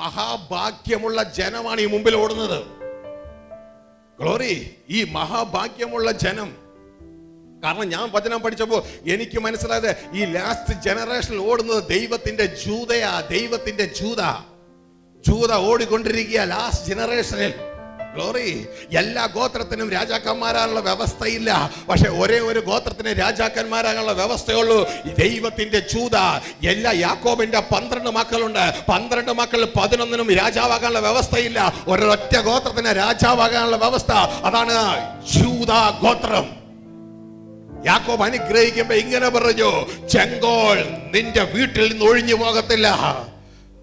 മഹാഭാഗ്യമുള്ള ജനമാണ് ഈ മുമ്പിൽ ഓടുന്നത്. ഗ്ലോറി ഈ മഹാഭാഗ്യമുള്ള ജനം. കാരണം ഞാൻ വചനം പഠിച്ചപ്പോൾ എനിക്ക് മനസ്സിലായത് ഈ ലാസ്റ്റ് ജനറേഷനിൽ ഓടുന്നത് ദൈവത്തിന്റെ ജൂതയാ ദൈവത്തിന്റെ ജൂത. ജൂത ഓടിക്കൊണ്ടിരിക്കുക ലാസ്റ്റ് ജനറേഷനിൽ ഗ്ലോറി എല്ലാ ഗോത്രത്തിനും രാജാക്കന്മാരാനുള്ള വ്യവസ്ഥയില്ല. പക്ഷെ ഒരേ ഒരു ഗോത്രത്തിന് രാജാക്കന്മാരാകാനുള്ള വ്യവസ്ഥയുള്ളൂ. ദൈവത്തിന്റെ ചൂത. എല്ലാ യാക്കോബിന്റെ പന്ത്രണ്ട് മക്കളുണ്ട്. പന്ത്രണ്ട് മക്കൾ പതിനൊന്നിനും രാജാവാകാനുള്ള വ്യവസ്ഥയില്ല. ഒരൊറ്റ ഗോത്രത്തിന് രാജാവാകാനുള്ള വ്യവസ്ഥ. അതാണ് ചൂത ഗോത്രം. യാക്കോബ് അനുഗ്രഹിക്കുമ്പോ ഇങ്ങനെ പറഞ്ഞു ചെങ്കോൾ നിന്റെ വീട്ടിൽ നിന്ന് ഒഴിഞ്ഞു പോകത്തില്ല.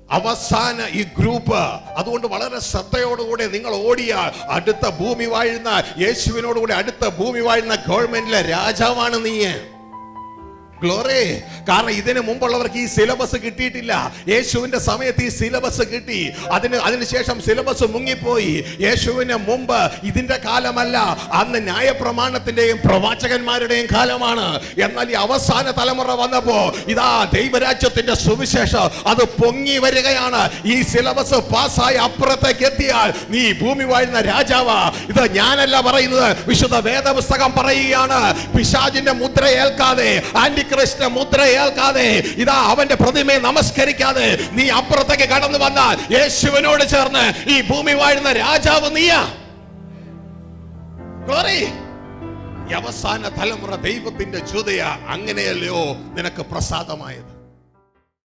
അവസാന ഈ ഗ്രൂപ്പ് അതുകൊണ്ട് വളരെ ശ്രദ്ധയോടുകൂടി നിങ്ങൾ ഓടിയാൽ അടുത്ത ഭൂമി വാഴുന്ന യേശുവിനോടുകൂടി അടുത്ത ഭൂമി വാഴുന്ന ഗവൺമെന്റിലെ രാജാവാണ് നീ ഗ്ലോറി കാരണം ഇതിനു മുമ്പുള്ളവർക്ക് ഈ സിലബസ് കിട്ടിയിട്ടില്ല. യേശുവിന്റെ സമയത്ത് ഈ സിലബസ് കിട്ടി. അതിന് അതിനുശേഷം സിലബസ് മുങ്ങിപ്പോയി. യേശുവിന് മുമ്പ് ഇതിന്റെ കാലമല്ല. അന്ന് ന്യായപ്രമാണത്തിന്റെയും പ്രവാചകന്മാരുടെയും കാലമാണ്. എന്നാൽ ഈ അവസാന തലമുറ വന്നപ്പോ ഇതാ ദൈവരാജ്യത്തിന്റെ സുവിശേഷം അത് പൊങ്ങി വരികയാണ്. ഈ സിലബസ് പാസ്സായി അപ്പുറത്തേക്ക് എത്തിയാൽ നീ ഭൂമി വാഴുന്ന രാജാവാ. ഇത് ഞാനല്ല പറയുന്നത്. വിശുദ്ധ വേദപുസ്തകം പറയുകയാണ്. പിശാജിന്റെ മുദ്ര ഏൽക്കാതെ ആന്റിക്രിസ്റ്റിന്റെ മുദ്ര ഏൽക്കാതെ ഇതാ അവന്റെ പ്രതിമയെ നമസ്കരിക്കാതെ നീ അപ്പുറത്തേക്ക് കടന്നു വന്നാൽ യേശുവിനോട് ചേർന്ന് ഈ ഭൂമി വാഴുന്ന രാജാവ് നീയാ. അവസാന തലമുറ ദൈവത്തിന്റെ ജ്യോതയ അങ്ങനെയല്ലയോ നിനക്ക് പ്രസാദമായത്?